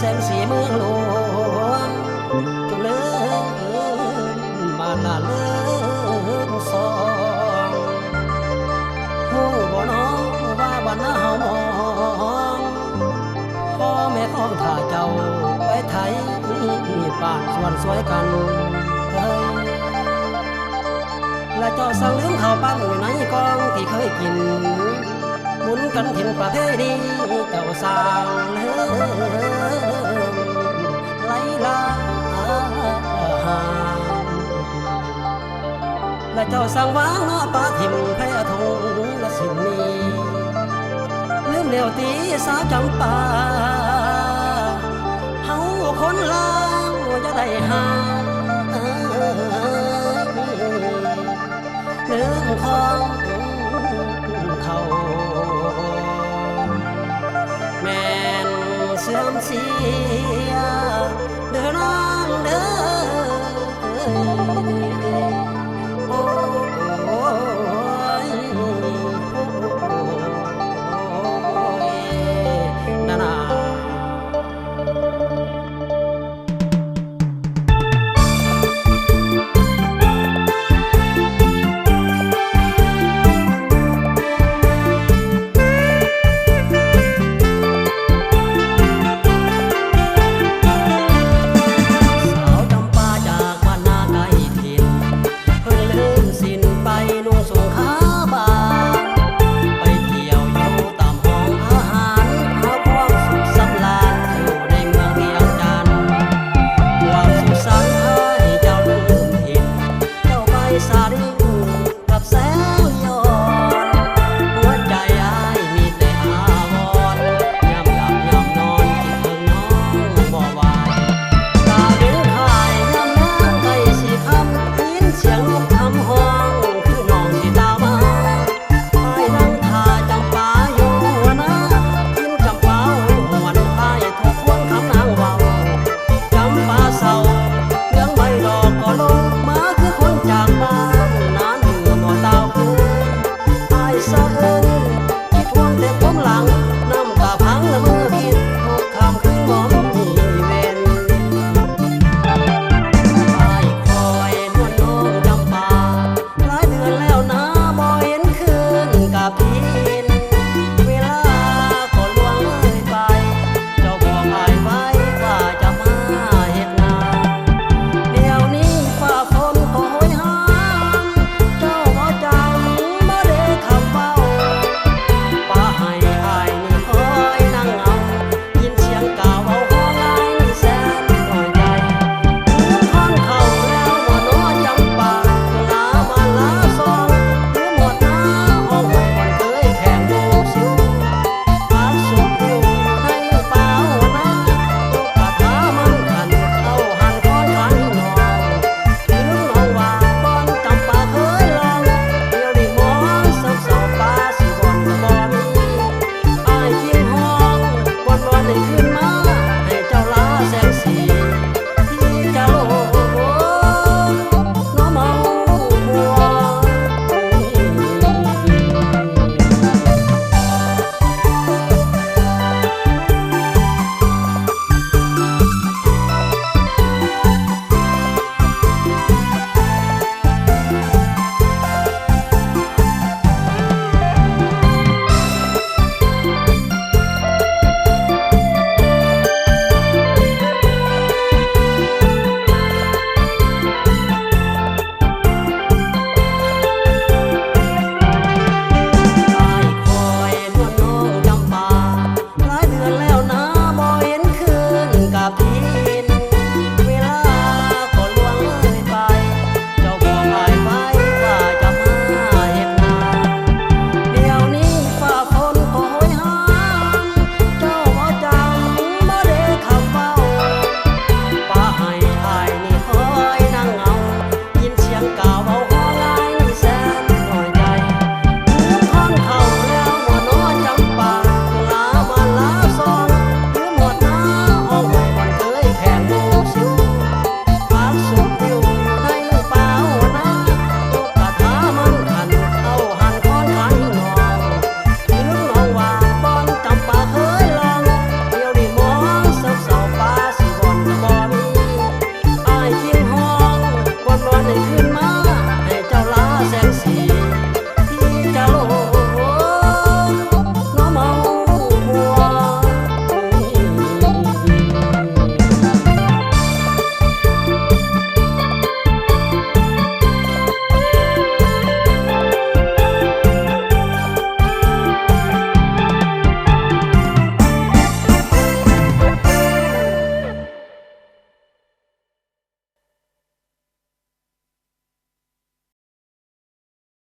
แสงสีเมืองหลวงจงเลินบ้านนาเลินสองหูบ่น้องว่าบ้านเฮามองพ่อแม่ของท่าเจ้าไปไทยป่านสวนสวยกันเฮ้ยและเจ้าสั่งลืมข้าวปั้นอยู่ในกองที่เคยกินหมุนกันเห็นประเพณีเจ้าสางเลิม เจ้าสั่งวางเนปลาถิ่มแพ้ทงละสิ่งนี้ลืมเลี้ยวตีสาวจำปาเฮาคนลาวจะได้หาเรื่อของเขา แม่นเสื่อมเสีย